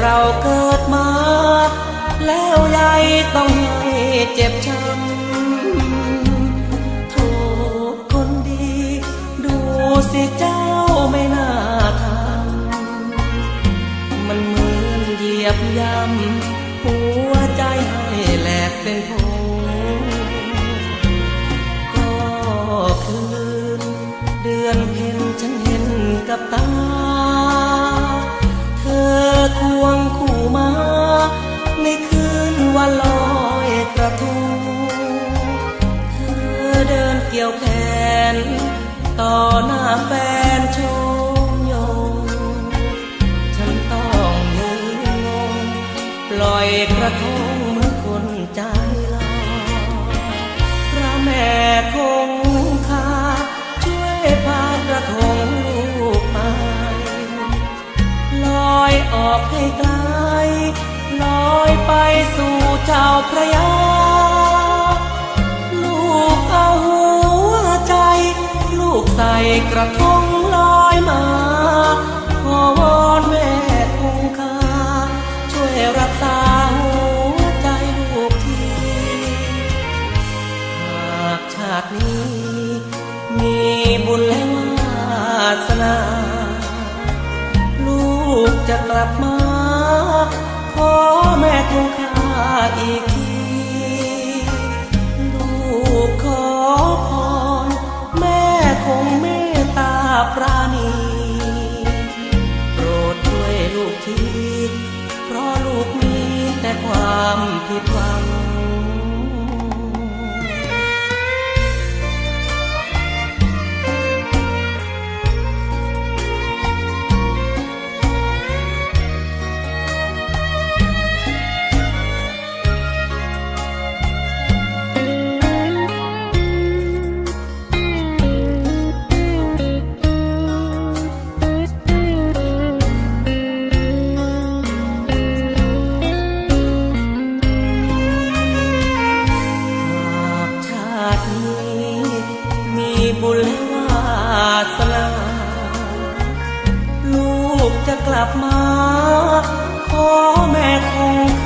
เราเกิดมา แล้วยายต้องให้เจ็บช้ำโทษคนดี ดูสิเจ้าไม่น่าทำมันเหมือนเหยียบย่ำหัวใจให้แหลกเป็นผงก็คืนเดือนเพ็ญฉันเห็นกับตา ระทงเธอเดินเกี่ยวแขน ต่อหน้าแฟนชมยงฉันต้องยืนงงปล่อยกระทงเมื่อคนใจลอยพระแม่คงคาช่วยพากระทงลูกไปลอยออกให้ไกลลอยไปสู่เจ้าพระยา กใส่กระทงลอยมาขอวอนแม่คงคาช่วยรักษาหัวใจลูกทีหากชาตินี้ มีบุญและวาสนา ลูกจะกลับมา ความผิดหวัง บุญวาสนาลูกจะกลับมา ขอแม่คงค